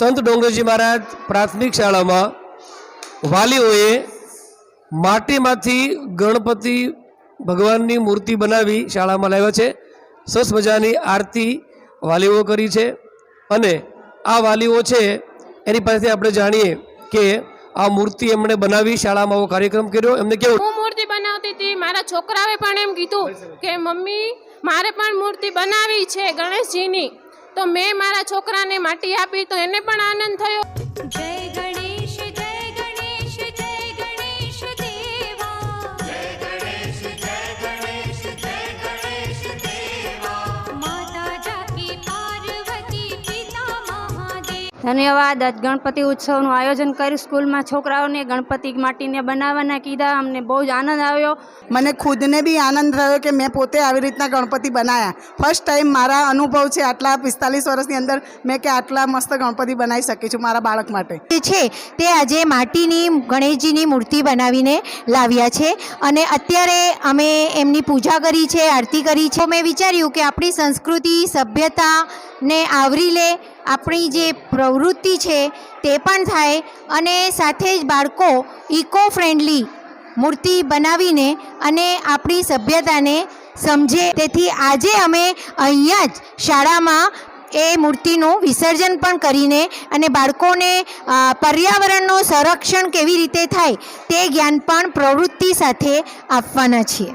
સંત ડોંગરજી મહારાજ પ્રાથમિક શાળામાં વાલીઓએ માટીમાંથી ગણપતિ ભગવાનની મૂર્તિ બનાવી શાળામાં લાવ્યા છે. સરસ મજાની આરતી વાલીઓ કરી છે અને આ વાલીઓ છે એની પાસેથી આપણે જાણીએ કે આ મૂર્તિ એમણે બનાવી શાળામાં આવો કાર્યક્રમ કર્યો. એમને કેવું મૂર્તિ બનાવતી હતી. મારા છોકરાએ પણ એમ કીધું કે મમ્મી, મારે પણ મૂર્તિ બનાવી છે ગણેશજીની. તો મેં મારા છોકરાને માટી આપી તો એને પણ આનંદ થયો. ધન્યવાદ. આજ ગણપતિ ઉત્સવનું આયોજન કર્યું સ્કૂલમાં છોકરાઓને ગણપતિ માટીને બનાવવાના કીધા. અમને બહુ જ આનંદ આવ્યો. મને ખુદને બી આનંદ થયો કે મેં પોતે આવી રીતના ગણપતિ બનાવ્યા ફર્સ્ટ ટાઈમ મારા અનુભવ છે આટલા પિસ્તાલીસ વર્ષની અંદર મેં કે આટલા મસ્ત ગણપતિ બનાવી શકી છું મારા બાળક માટે. જે છે તે આજે માટીની ગણેશજીની મૂર્તિ બનાવીને લાવ્યા છે અને અત્યારે અમે એમની પૂજા કરી છે આરતી કરી છે. મેં વિચાર્યું કે આપણી સંસ્કૃતિ સભ્યતાને આવરી લે આપણી જે પ્રવૃત્તિ છે તે પણ થાય અને સાથે જ બાળકો ઇકો ફ્રેન્ડલી મૂર્તિ બનાવીને અને આપણી સભ્યતાને સમજે. તેથી આજે અમે અહીંયા જ શાળામાં એ મૂર્તિનું વિસર્જન પણ કરીને અને બાળકોને પર્યાવરણનું સંરક્ષણ કેવી રીતે થાય તે જ્ઞાન પણ પ્રવૃત્તિ સાથે આપવાના છીએ.